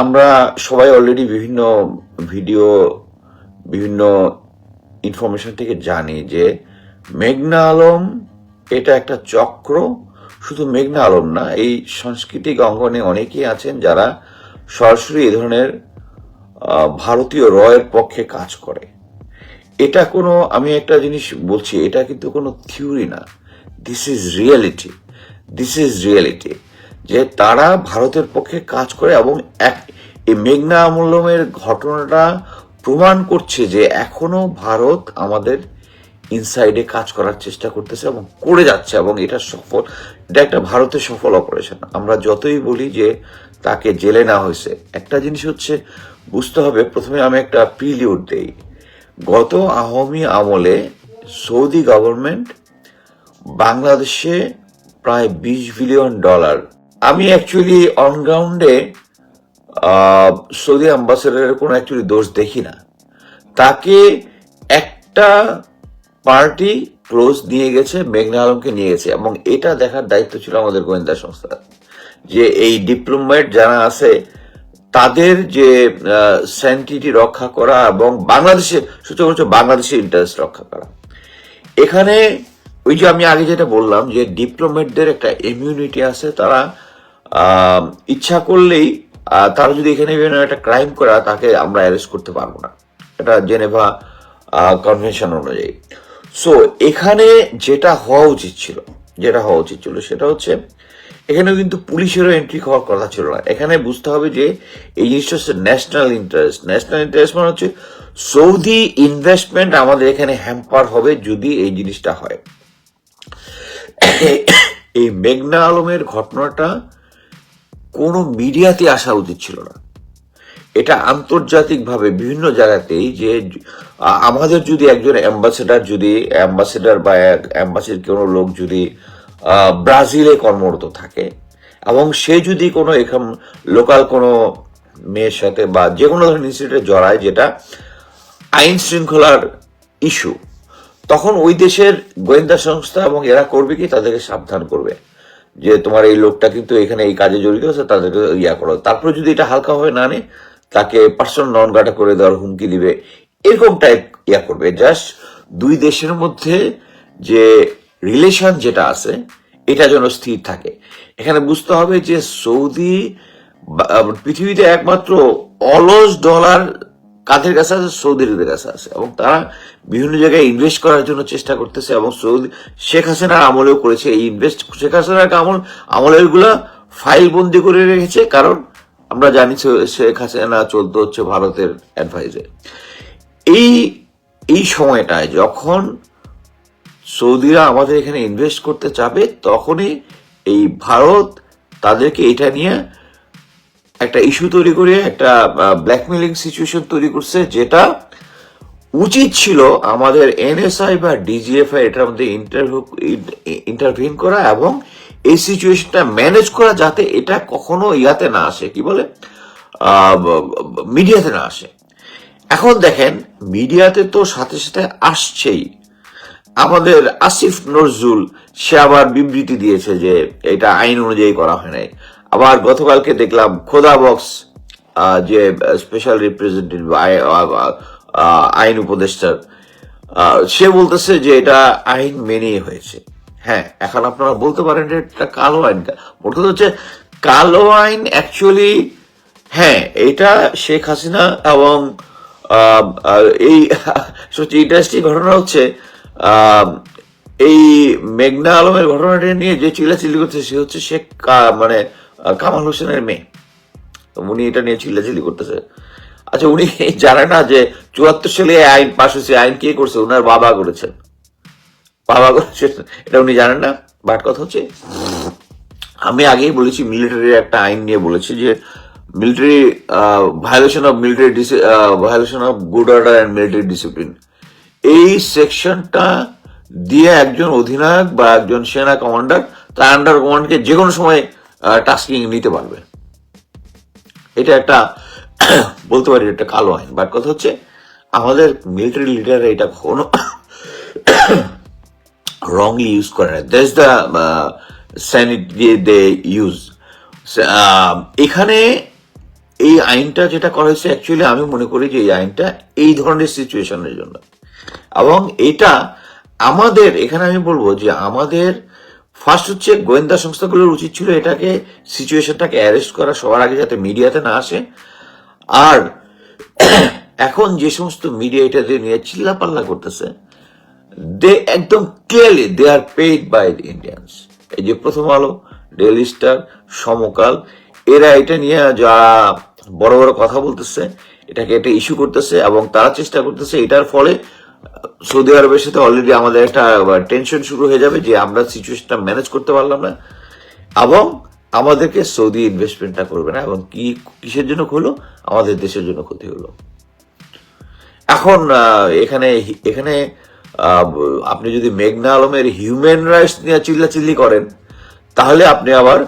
আমরা সবাই অলরেডি বিভিন্ন ভিডিও বিভিন্ন ইনফরমেশন থেকে জানি যে মেঘনা আলম এটা একটা চক্র। শুধু মেঘনা আলম না, এই সাংস্কৃতিক অঙ্গনে অনেকেই আছেন যারা সরাসরি এ ধরনের ভারতীয় রয়ের পক্ষে কাজ করে। এটা কোনো, আমি একটা জিনিস বলছি, এটা কিন্তু কোনো থিওরি না। This is reality this is reality যে তারা ভারতের পক্ষে কাজ করে এবং এক এই মেঘনা আমলমের ঘটনাটা প্রমাণ করছে যে এখনও ভারত আমাদের ইনসাইডে কাজ করার চেষ্টা করতেছে এবং করে যাচ্ছে এবং এটা সফল। এটা একটা ভারতের সফল অপারেশন আমরা যতই বলি যে তাকে জেলে নেওয়া হয়েছে, একটা জিনিস হচ্ছে বুঝতে হবে, প্রথমে আমি একটা প্রিলিউড দেই। গত আওয়ামী আমলে সৌদি গভর্নমেন্ট বাংলাদেশে প্রায় বিশ বিলিয়ন ডলার আমি অ্যাকচুয়ালি অনগ্রাউন্ডে সৌদি অ্যাম্বাসেডারের কোনো অ্যাকচুয়ালি দোষ দেখি না। তাকে একটা পার্টি ক্লোজ নিয়ে গেছে, মেঘনা আলমকে নিয়ে গেছে, এবং এটা দেখার দায়িত্ব ছিল আমাদের গোয়েন্দা সংস্থার যে এই ডিপ্লোমেট যারা আছে, তাদের যে স্যান্টিটি রক্ষা করা এবং বাংলাদেশে সূচক বাংলাদেশের ইন্টারেস্ট রক্ষা করা। এখানে ওই যে আমি আগে যেটা বললাম যে ডিপ্লোমেটদের একটা ইমিউনিটি আছে, তারা ইচ্ছা করলেই তারা যদি এখানে একটা ক্রাইম করা, তাকে আমরা অ্যারেস্ট করতে পারব না। এটা জেনেভা কনভেনশন অনুযায়ী। সো এখানে যেটা হওয়া উচিত ছিল, যেটা হওয়া উচিত ছিল সেটা হচ্ছে এখানে কিন্তু পুলিশেরও এন্ট্রি হওয়ার কথা ছিল না। এখানে বুঝতে হবে যে, এই জিনিসটা হচ্ছে ন্যাশনাল ইন্টারেস্ট ন্যাশনাল ইন্টারেস্ট মানে হচ্ছে সৌদি ইনভেস্টমেন্ট আমাদের এখানে হ্যাম্পার হবে যদি এই জিনিসটা হয়। এই মেঘনা আলমের ঘটনাটা কোনো মিডিয়াতে আসা উচিত ছিল না। এটা আন্তর্জাতিকভাবে বিভিন্ন জায়গাতেই যে আমাদের যদি একজন অ্যাম্বাসেডার যদি, অ্যাম্বাসেডার বা অ্যাম্বাসির কোনো লোক যদি ব্রাজিলে কর্মরত থাকে এবং সে যদি কোনো এখান, লোকাল কোনো মেয়ের সাথে বা যে কোনো ধরনের ইনস্টিটিউটে জড়ায় যেটা আইন শৃঙ্খলার ইস্যু, তখন ওই দেশের গোয়েন্দা সংস্থা এবং এরা করবে কি? তাদেরকে সাবধান করবে। যে তোমার এই লোকটা কিন্তু এখানে এই কাজে জড়িত আছে তাদেরকে ইয়া করো। তারপরে যদি এটা হালকাভাবে না নে, তাকে পার্সোনাল নন গাটা করে দেওয়ার হুমকি দিবে, এরকম টাইপ ইয়া করবে। জাস্ট দুই দেশের মধ্যে যে রিলেশন যেটা আছে, এটা যেন স্থির থাকে। এখানে বুঝতে হবে যে সৌদি পৃথিবীতে একমাত্র অলস ডলার কাদের কাছে আছে? সৌদিদের কাছে আছে। এবং তারা বিভিন্ন জায়গায় ইনভেস্ট করার জন্য চেষ্টা করতেছে এবং সৌদি শেখ হাসিনার আমলেও করেছে। এই ইনভেস্ট শেখ হাসিনার আমল আমলেরগুলা ফাইল বন্দি করে রেখেছে। কারণ আমরা জানি শেখ হাসিনা চলতে হচ্ছে ভারতের অ্যাডভাইজে এই এই সময়টায় যখন সৌদিরা আমাদের এখানে ইনভেস্ট করতে চাবে, তখনই এই ভারত তাদেরকে এটা নিয়ে একটা ইস্যু তৈরি করে, একটা ব্ল্যাকমেলিং সিচুয়েশন তৈরি করছে, যেটা উচিত ছিল আমাদের এনএসআই বা ডিজিএফআই এটার মধ্যে ইন্টারভিন করা এবং এই সিচুয়েশনটা ম্যানেজ করা যাতে এটা কখনো ইয়াতে না আসে। কি বলে? মিডিয়াতে না আসে। এখন দেখেন, মিডিয়াতে তো সাথে সাথে আসছেই। আমাদের আসিফ নজরুল, সে আবার বিবৃতি দিয়েছে যে এটা আইন অনুযায়ী করা হয় নাই। আবার গতকালকে দেখলাম খোদা বক্স যে স্পেশাল রিপ্রেজেন্টেটিভ আইন উপদেষ্টার সে বলতেছে যে এটা আইন মেনেই হয়েছে। হ্যাঁ এখন আপনারা বলতে পারেন এটা কালো আইন। বলতে হচ্ছে কালো আইন অ্যাকচুয়ালি হ্যাঁ এটা শেখ হাসিনা এবং এই, সবচেয়ে ইন্টারেস্টিং ঘটনা হচ্ছে এই মেঘনা আলমের ঘটনাটা নিয়ে যে চিল্লাচিল্লি করছে, সে হচ্ছে শেখ মানে কামাল হোসেনের মেয়ে। তো উনি এটা নিয়ে চিল্লাচিল্লি করতেছে। আচ্ছা উনি জানে না যে চুয়াত্তর সালে আইন পাশ হয়েছে। আইন কে করছে? ওনার বাবা করেছেন। বাবা করেছেন। এটা উনি জানেন না। বাট কথা হচ্ছে, আমি আগেই বলেছি, মিলিটারির একটা আইন নিয়ে বলেছি যে military violation of military violation of good order and military discipline এই সেকশনটা দিয়ে একজন অধিনায়ক বা একজন সেনা কমান্ডার তার আন্ডার কমান্ডকে যে কোনো সময় টাস্কিং নিতে পারবে। এটা একটা, বলতে পারি একটা কালো আইন। বাট কথা হচ্ছে, আমাদের মিলিটারি লিডার এটা কখনো wrongly ইউজ করে না। That's the sanity they use এখানে এই আইনটা যেটা করা হয়েছে অ্যাকচুয়ালি আমি মনে করি যে এই আইনটা এই ধরনের সিচুয়েশনের জন্য। এবং এটা আমাদের, এখানে আমি বলব যে আমাদের ফার্স্ট হচ্ছে গোয়েন্দা সংস্থাগুলোর উচিত ছিল এটাকে সিচুয়েশনটাকে অ্যারেস্ট করা সবার আগে যাতে মিডিয়াতে না আসে। আর এখন যে সমস্ত মিডিয়া এটা দিয়ে নিয়ে চিল্লাপাল্লা করতেছে দে একদম clearly they are paid by Indians এই যে প্রথম আলো ডেইলি স্টার সমকাল, এরা এটা নিয়ে যা বড় বড় কথা বলতেছে, এটাকে একটা ইস্যু করতেছে এবং তারা চেষ্টা করতেছে, এটার ফলে সৌদি আরবের সাথে অলরেডি আমাদের একটা টেনশন শুরু হয়ে যাবে যে আমরা সিচুয়েশনটা ম্যানেজ করতে পারলাম না। এবং আমাদেরকে সৌদি ইনভেস্টমেন্টটা করবে না এবং কি, কিসের জন্য হলো আমাদের দেশের জন্য ক্ষতি হলো। এখন এখানে এখানে আপনি যদি মেঘনা আলমের হিউম্যান রাইটস নিয়ে চিল্লাচিল্লি করেন, তাহলে আপনি আবার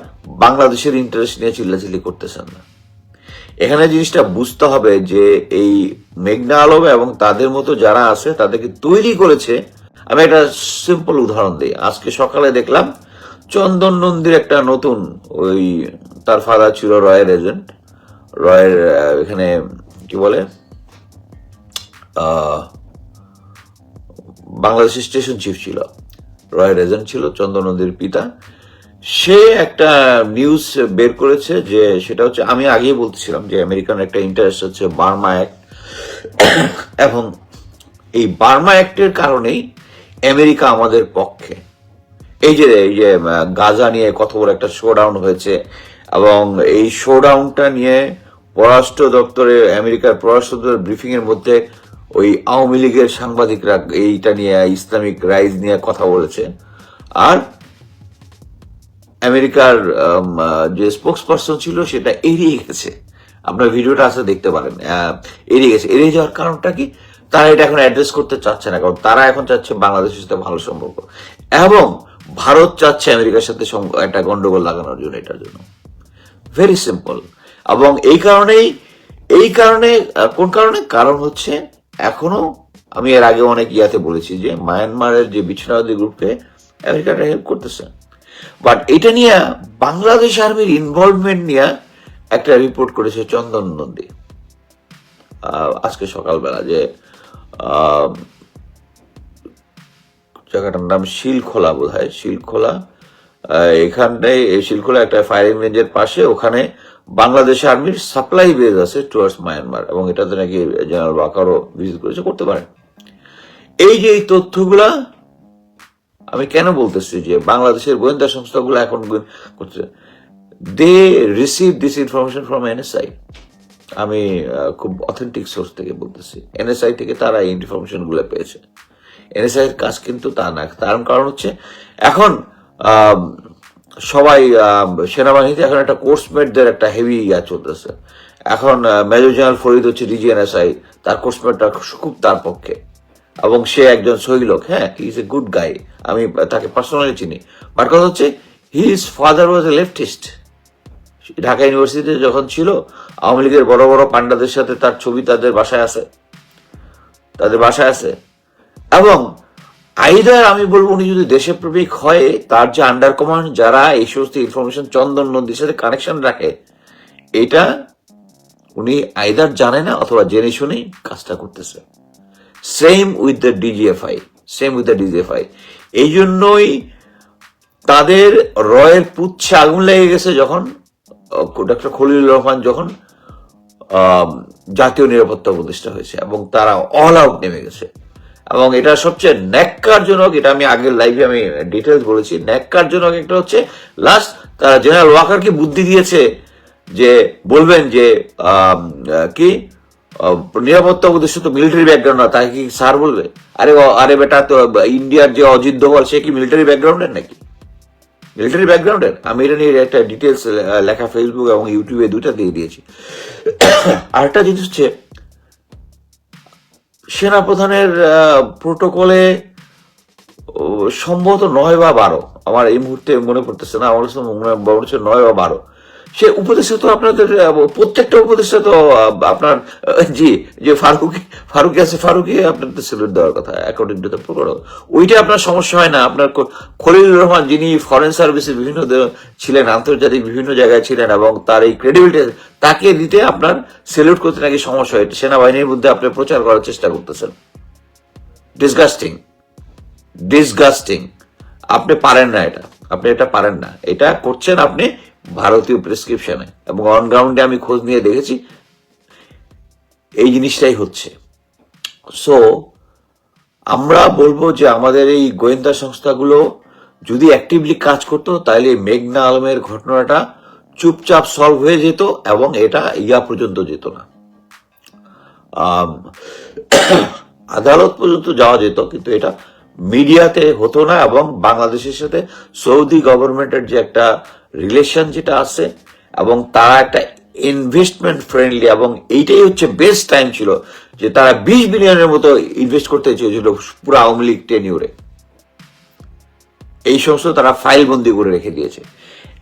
বাংলাদেশের ইন্টারেস্ট নিয়ে চিল্লাচিল্লি করতেছেন না। এখানে জিনিসটা বুঝতে হবে যে এই মেঘনা আলম এবং তাদের মতো যারা আছে তাদেরকে তৈরি করেছে। আমি একটা সিম্পল উদাহরণ দিই। আজকে সকালে দেখলাম চন্দন নন্দীর একটা নতুন ওই তার ফাদার ছিল রয়ের এজেন্ট রয়ের এখানে কি বলে? আহ, বাংলাদেশের স্টেশন চিফ ছিল। রয়ের এজেন্ট ছিল চন্দন নন্দীর পিতা। সে একটা নিউজ বের করেছে যে সেটা হচ্ছে, আমি আগেই বলতেছিলাম যে আমেরিকান একটা ইন্টারেস্ট হচ্ছে বার্মা অ্যাক্ট এবং এই বার্মা অ্যাক্টের কারণেই আমেরিকা আমাদের পক্ষে। এই যে এই যে গাজা নিয়ে কত বড় একটা শোডাউন হয়েছে এবং এই শোডাউনটা নিয়ে পররাষ্ট্র দপ্তরে, আমেরিকার পররাষ্ট্র দপ্তরের ব্রিফিং এর মধ্যে ওই আওয়ামী লীগের সাংবাদিকরা এইটা নিয়ে, ইসলামিক রাইজ নিয়ে কথা বলেছে। আর আমেরিকার যে স্পোক্স পার্সন ছিল সেটা এড়িয়ে গেছে। আপনার ভিডিওটা আছে, দেখতে পারেন। এড়িয়ে গেছে। এড়িয়ে যাওয়ার কারণটা কি? তারা এটা এখন অ্যাড্রেস করতে চাচ্ছে না, কারণ তারা এখন চাচ্ছে বাংলাদেশের সাথে ভালো সম্পর্ক। এবং ভারত চাচ্ছে আমেরিকার সাথে একটা গন্ডগোল লাগানোর জন্য এটার জন্য। ভেরি সিম্পল এবং এই কারণেই, এই কারণে কোন কারণে? কারণ হচ্ছে, এখনও আমি এর আগে অনেক ইয়াতে বলেছি যে মায়ানমারের যে বিছনাবাদী গ্রুপে আমেরিকাটা হেল্প করতেছে। বাট এটা নিয়ে বাংলাদেশ আর্মির ইনভলভমেন্ট নিয়ে একটা রিপোর্ট করেছে চন্দন নন্দী। আজকে সকালবেলা যে জায়গাটার নাম শিলখোলা বোধ হয় শিলখোলা এখানটায় শিলখোলা একটা ফায়ারিং রেঞ্জের পাশে ওখানে বাংলাদেশ আর্মির সাপ্লাই বেজ আছে টুয়ার্ডস মায়ানমার এবং এটাতে নাকি জেনারেল ওয়াকারও ভিজিট করেছে, করতে পারে। এই যে এই তথ্যগুলা আমি কেন বলতেছি যে বাংলাদেশের গোয়েন্দা সংস্থাগুলো এখন করছে? They receive this information from NSI আমি খুব অথেন্টিক সোর্স থেকে বলতেছি। এনএসআই থেকে তারা এই ইনফরমেশনগুলো পেয়েছে এনএসআই এর কাজ কিন্তু তা না। তার কারণ হচ্ছে, এখন সবাই সেনাবাহিনীতে এখন একটা কোর্সমেটদের একটা হেভি ইয়া চলতেছে। এখন মেজর জেনারেল ফরিদ হচ্ছে ডিজি এনএসআই তার কোর্সমেটটা খুব তার পক্ষে। এবং সে একজন সহি লোক হ্যাঁ he is a good guy আমি তাকে পার্সোনালি চিনি। বাট কথা হচ্ছে his father was a leftist Dhaka ইউনিভার্সিটিতে যখন ছিল, আওয়ামী লীগের বড় বড় পান্ডাদের সাথে তার ছবি তাদের বাসায় আছে। তাদের বাসায় আছে। এবং আইদার আমি বলব উনি যদি দেশে দেশপ্রেমিক হয়, তার যে আন্ডার কমান্ড যারা, এই সমস্ত ইনফরমেশন চন্দন নদীর সাথে কানেকশন রাখে, এটা উনি আইদার জানে না অথবা জেনে শুনেই কাজটা করতেছে। Same with the DGFI same with the DGFI এই জন্যই তাদের রয়ের পুচ্ছে আগুন লেগে গেছে যখন ডক্টর খলিলুর রহমান যখন জাতীয় নিরাপত্তা উপদেষ্টা হয়েছে এবং তারা অল আউট নেমে গেছে। এবং এটা সবচেয়ে ন্যাক্কারজনক, এটা আমি আগের লাইভে আমি ডিটেলস বলেছি, ন্যাক্কারজনক একটা হচ্ছে লাস্ট তারা জেনারেল ওয়াকারকে বুদ্ধি দিয়েছে যে, বলবেন যে কি? নিরাপত্তা উদ্দেশ্য তো মিলিটারি ব্যাকগ্রাউন্ড না, তাকে কি স্যার বলবে? আরে আরে বেটা, তো, ইন্ডিয়ার যে অজিত দোভাল, সে কি মিলিটারি ব্যাকগ্রাউন্ডের নাকি? মিলিটারি ব্যাকগ্রাউন্ডের আমি এটা নিয়ে একটা ডিটেলস লেখা ফেসবুক এবং ইউটিউবে দুটা দিয়ে দিয়েছি। আরেকটা জিনিস হচ্ছে, সেনাপ্রধানের প্রোটোকলে সম্ভবত নয় বা বারো। আমার এই মুহূর্তে মনে পড়তেছে না, আমার মনে হচ্ছে নয় বা বারো। সে উপদেষ্টা তো আপনাদের প্রত্যেকটা উপদেষ্টা তো আপনার জি, যে ফারুকি ফারুকি আছে, ফারুকি আপনাদের সেলুট দেওয়ার কথা অ্যাকর্ডিং টু দ্য ওইটা আপনার সমস্যা হয় না, আপনার খলিলুর রহমান যিনি ফরেন সার্ভিসে বিভিন্ন ছিলেন, আন্তর্জাতিক বিভিন্ন জায়গায় ছিলেন এবং তার এই ক্রেডিবিলিটি তাকে দিতে আপনার সেলুট করতে নাকি সমস্যা হয় সেনাবাহিনীর মধ্যে আপনি প্রচার করার চেষ্টা করতেছেন। ডিসগাস্টিং ডিসগাস্টিং আপনি পারেন না এটা, আপনি এটা পারেন না। এটা করছেন আপনি ভারতীয় প্রেসক্রিপশনে। এবং অন গ্রাউন্ডে আমি খোঁজ নিয়ে দেখেছি, এই জিনিসটাই হচ্ছে। সো আমরা বলব যে আমাদের এই গোয়েন্দা সংস্থাগুলো যদি অ্যাক্টিভলি কাজ করতো তাহলে মেঘনা আলমের ঘটনাটা চুপচাপ সলভ হয়ে যেত এবং এটা ইয়া পর্যন্ত যেত না। আদালত পর্যন্ত যাওয়া যেত, কিন্তু এটা মিডিয়াতে হতো না এবং বাংলাদেশের সাথে সৌদি গভর্নমেন্টের যে একটা রিলেশন যেটা আছে এবং তারা একটা ইনভেস্টমেন্ট ফ্রেন্ডলি এবং এইটাই হচ্ছে বেস্ট টাইম ছিল যে তারা বিশ বিলিয়নের মতো ইনভেস্ট করতে চেয়েছিল পুরো আওয়ামী লীগ টেনিউরে এই সমস্ত তারা ফাইল বন্দি করে রেখে দিয়েছে।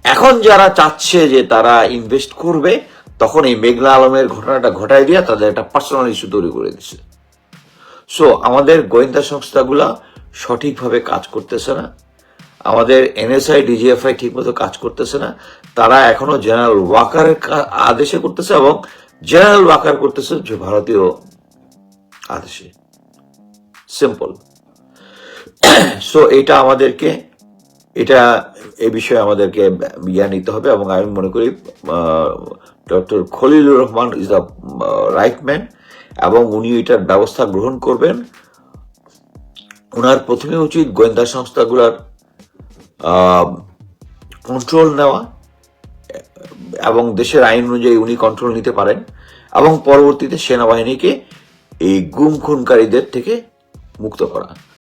এখন যারা চাচ্ছে যে তারা ইনভেস্ট করবে, তখন এই মেঘলা আলমের ঘটনাটা ঘটায় দিয়ে তাদের একটা পার্সোনাল ইস্যু তৈরি করে দিচ্ছে। সো আমাদের গোয়েন্দা সংস্থাগুলা সঠিকভাবে কাজ করতেছে না। আমাদের এনএসআই ডিজিএফআই ঠিকমতো কাজ করতেছে না। তারা এখনও জেনারেল ওয়াকারের আদেশে করতেছে এবং জেনারেল ওয়াকার করতেছে যে ভারতীয় আদেশে। সিম্পল সো এটা আমাদেরকে, এটা এ বিষয়ে আমাদেরকে ইয়া নিতে হবে এবং আমি মনে করি doctor Khalilur Rahman is the right man এবং উনি এটার ব্যবস্থা গ্রহণ করবেন। ওনার প্রথমে উচিত গোয়েন্দা সংস্থাগুলোর কন্ট্রোল নেওয়া, এবং দেশের আইন অনুযায়ী উনি কন্ট্রোল নিতে পারেন, এবং পরবর্তীতে সেনাবাহিনীকে এই গুম খুনকারীদের থেকে মুক্ত করা।